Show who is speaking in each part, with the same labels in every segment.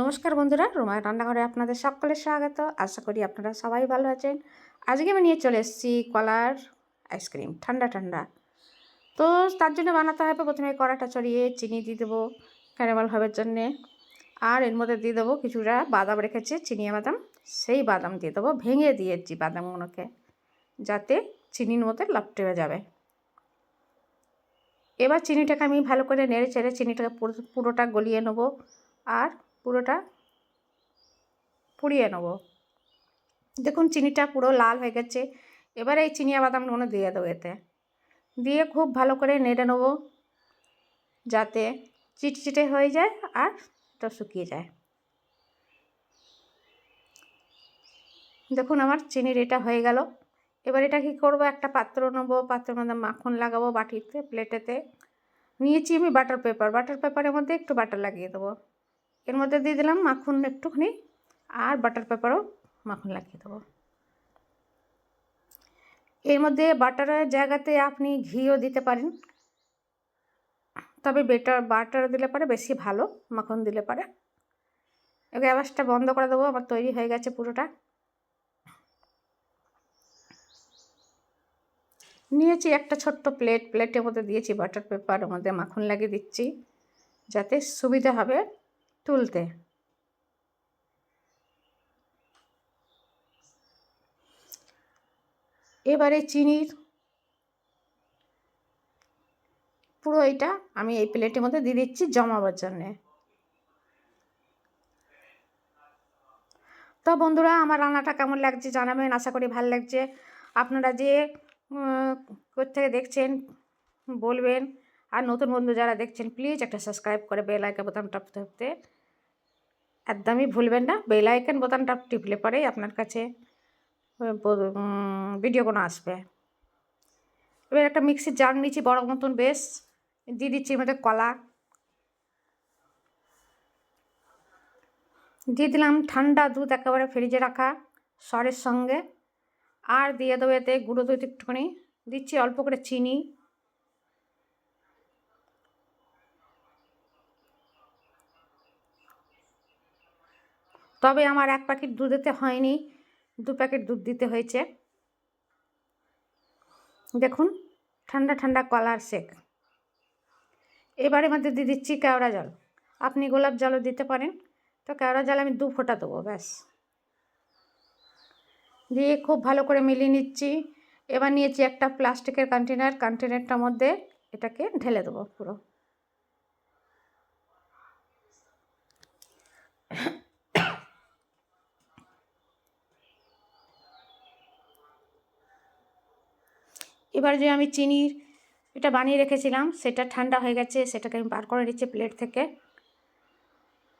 Speaker 1: নমস্কার বন্ধুরা রুমায় রান্নাঘরে আপনাদের সকলের স্বাগত। আশা করি আপনারা সবাই ভালো আছেন। আজকে আমি নিয়ে চলে এসেছি কলার আইসক্রিম, ঠান্ডা ঠান্ডা। তো তার জন্য বানাতে হবে প্রথমে কড়াটা চড়িয়ে চিনি দিয়ে দেবো ক্যারামেল হবার জন্যে। আর এর মধ্যে দিয়ে দেবো কিছুটা বাদাম রেখেছে চিনিয়া বাদাম। সেই বাদাম দিয়ে দেবো, ভেঙে দিয়েছি বাদামগুলোকে, যাতে চিনির মধ্যে লপটে যাবে। এবার চিনিটাকে আমি ভালো করে নেড়ে চেড়ে চিনিটাকে পুরো, পুরোটা গলিয়ে নেব। আর পুরোটা পুড়িয়ে নেব। দেখুন, চিনিটা পুরো লাল হয়ে গেছে। এবার এই চিনিয়া বাদামগুলো দিয়ে দেবো এতে। দিয়ে খুব ভালো করে নেড়ে নেব যাতে চিটচিটে হয়ে যায় আর এটা শুকিয়ে যায়। দেখুন, আমার চিনির এটা হয়ে গেল। এবার এটা কী করব? একটা পাত্র নেব, পাত্রের মধ্যে মাখন লাগাবো বাটিতে, প্লেটেতে। নিয়েছি আমি বাটার পেপার। বাটার পেপারের মধ্যে একটু বাটার লাগিয়ে দেবো। এর মধ্যে দিয়ে দিলাম মাখন একটুখানি আর বাটার পেপারও মাখন লাগিয়ে দেবো। এর মধ্যে বাটারের জায়গাতে আপনি ঘিও দিতে পারেন। তবে বেটার, বাটার দিলে পরে বেশি ভালো, মাখন দিলে পরে। এবার গ্যাসটা বন্ধ করে দেবো, আমার তৈরি হয়ে গেছে পুরোটা। নিয়েছি একটা ছোট্ট প্লেট, প্লেটের মধ্যে দিয়েছি বাটার পেপার, ওর মধ্যে মাখন লাগিয়ে দিচ্ছি। যাতে সুবিধা হবে। তুলতে। এবারে চিনির পুরো এটা আমি এই প্লেটের মধ্যে দিয়ে দিচ্ছি জমাবার জন্যে। তো বন্ধুরা, আমার রান্নাটা কেমন লাগছে জানাবেন, আশা করি ভালো লাগছে। আপনারা যে থেকে দেখছেন, বলবেন। আর নতুন বন্ধু যারা দেখছেন, প্লিজ একটা সাবস্ক্রাইব করে বেল আইকন বোতাম টাপতে টাপতে। একদমই ভুলবেন না। বেল আইকন বোতামটা টিপলে পরেই আপনার কাছে ভিডিও কোনো আসবে। এবার একটা মিক্সির জার নিচ্ছি বড় মতন বেশ। দিয়ে দিচ্ছি মধ্যে কলা। দিয়ে দিলাম ঠান্ডা দুধ একেবারে ফ্রিজে রাখা সরের সঙ্গে। আর দিয়ে দেবো এতে গুঁড়ো দুধ একটুখানি। দিচ্ছি অল্প করে চিনি। তবে আমার এক প্যাকেট দুধ দিতে হয়নি। দু প্যাকেট দুধ দিতে হয়েছে। দেখুন, ঠান্ডা ঠান্ডা কলার শেক। এবারে মধ্যে দিয়ে দিচ্ছি কেওড়া জল। আপনি গোলাপ জলও দিতে পারেন। তো কেওড়া জল আমি দু ফোঁটা দেবো, ব্যাস। দিয়ে খুব ভালো করে মিলিয়ে নিচ্ছি। এবার নিয়েছি একটা প্লাস্টিকের কন্টেনার কন্টেনারটার মধ্যে এটাকে ঢেলে দেবো পুরো। এবার যে আমি চিনির এটা বানিয়ে রেখেছিলাম, সেটা ঠান্ডা হয়ে গেছে, সেটাকে আমি বার করে নিচ্ছি প্লেট থেকে।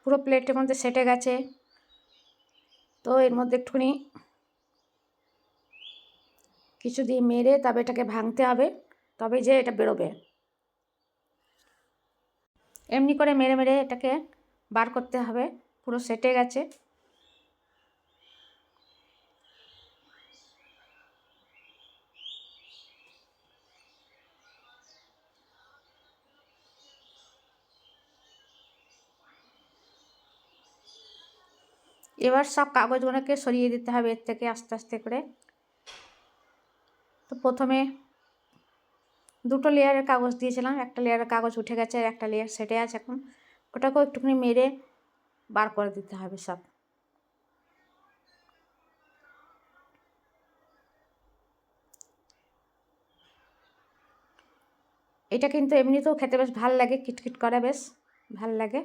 Speaker 1: পুরো প্লেটের মধ্যে সেটে গেছে। তো এর মধ্যে একটুখানি কিছু দিয়ে মেরে তবে এটাকে ভাঙতে হবে তবে যে এটা বেরোবে। এমনি করে মেরে মেরে এটাকে বার করতে হবে, পুরো সেটে গেছে। এবার সব কাগজগুলোকে সরিয়ে দিতে হবে এর থেকে আস্তে আস্তে করে। তো প্রথমে দুটো লেয়ারের কাগজ দিয়েছিলাম। একটা লেয়ারের কাগজ উঠে গেছে আর একটা লেয়ার সেটে আছে এখন। ওটাকেও একটুখানি মেরে বার করে দিতে হবে সব। এটা কিন্তু এমনিতেও খেতে বেশ ভালো লাগে কিটকিট করে বেশ ভালো লাগে।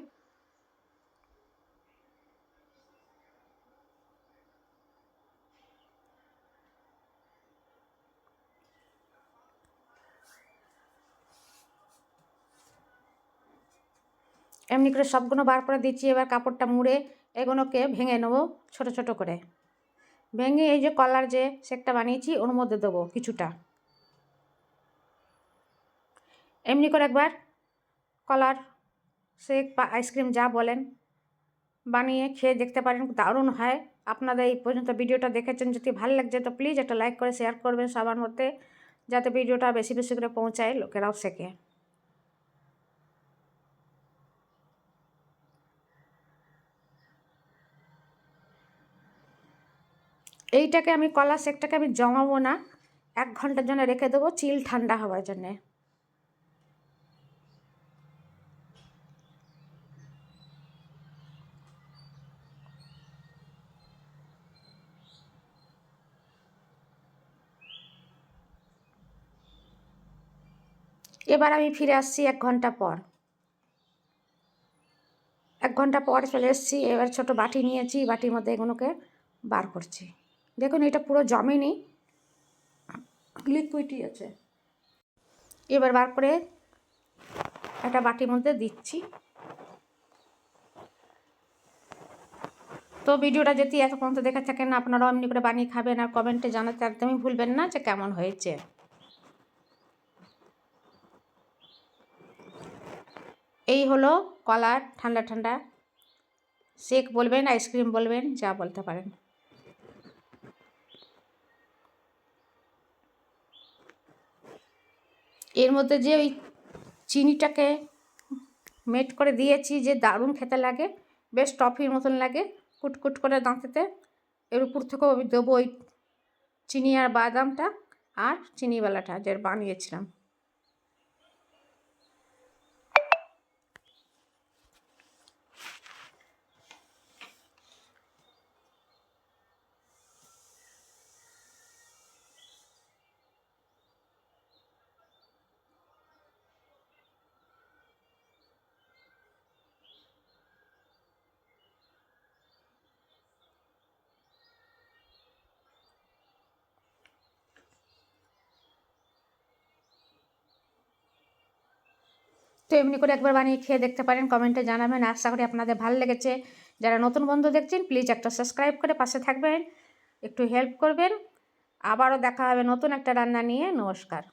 Speaker 1: এমনি করে সবগুলো বার করে দিচ্ছি, এবার কাপড়টা মুড়ে এগুলোকে ভেঙে নেব ছোট ছোট করে। ভেঙে এই যে কলার যে শেকটা বানিয়েছি, ওর মধ্যে দেবো কিছুটা। এমনি করে একবার কলার শেক বা আইসক্রিম যা বলেন বানিয়ে খেয়ে দেখতে পারেন, দারুণ হয়। আপনাদের এই পর্যন্ত ভিডিওটা দেখেছেন, যদি ভালো লাগছে তো প্লিজ একটা লাইক করে শেয়ার করবেন সবার মধ্যে, যাতে ভিডিওটা বেশি বেশি করে পৌঁছায় লোকেরাও শেখে। এইটাকে আমি কলা সেকটাকে আমি জমাবো না। এক ঘণ্টার জন্য রেখে দেবো চিল ঠান্ডা হওয়ার জন্যে। এবার আমি ফিরে আসছি এক ঘণ্টা পর। এক ঘণ্টা পর চলে এসেছি, এবার ছোট বাটি নিয়েছি, বাটির মধ্যে এগুলোকে বার করছি। দেখুন, এটা পুরো জমেনি। লিকুইডই আছে। এবার বার করে একটা বাটির মধ্যে দিচ্ছি। তো ভিডিওটা যদি এত পর্যন্ত দেখে থাকেন না আপনারাও এমনি করে বানিয়ে খাবেন আর কমেন্টে জানাতে একদমই ভুলবেন না যে কেমন হয়েছে। এই হলো কলার, ঠান্ডা ঠান্ডা। শেক বলবেন আইসক্রিম বলবেন, যা বলতে পারেন। এর মধ্যে যে ওই চিনিটাকে মেট করে দিয়েছি যে দারুণ খেতে লাগে, বেশ টফির মতন লাগে, কুটকুট করে দাঁতেতে। এর উপর থেকেও আমি দেবো ওই চিনি আর বাদামটা আর চিনিওয়ালাটা যে বানিয়েছিলাম। তো এমনি করে একবার বানিয়ে খেয়ে দেখতে পারেন, কমেন্টে জানাবেন। আশা করি আপনাদের ভালো লেগেছে। যারা নতুন বন্ধু দেখছেন প্লিজ একটা সাবস্ক্রাইব করে পাশে থাকবেন। একটু হেল্প করবেন। আবারও দেখা হবে নতুন একটা রান্না নিয়ে। নমস্কার।